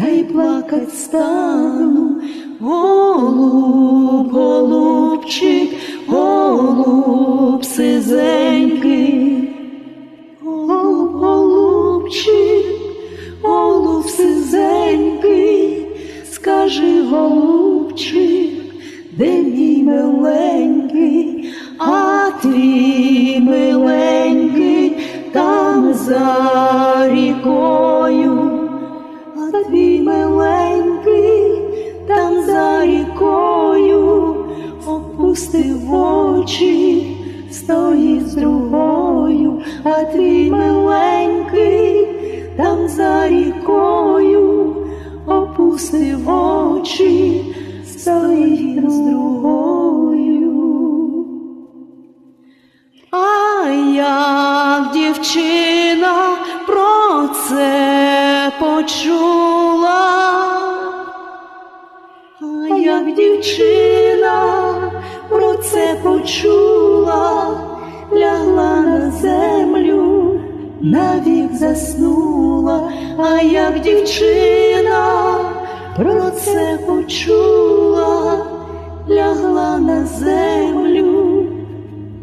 та й плакать стану, голуб, голубчик, голуб сизенький, голуб, голубчик, голуб сизенький, скажи, голубчик, де мій миленький, а твій миленький там за рікою опустив очі, стоїть з другою, а твій миленький там за рікою опустив очі, стоїть з другою. А як дівчина про це почула, як дівчина про це почула, лягла на землю, навік заснула, а як дівчина про це почула, лягла на землю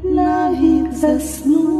навік засну.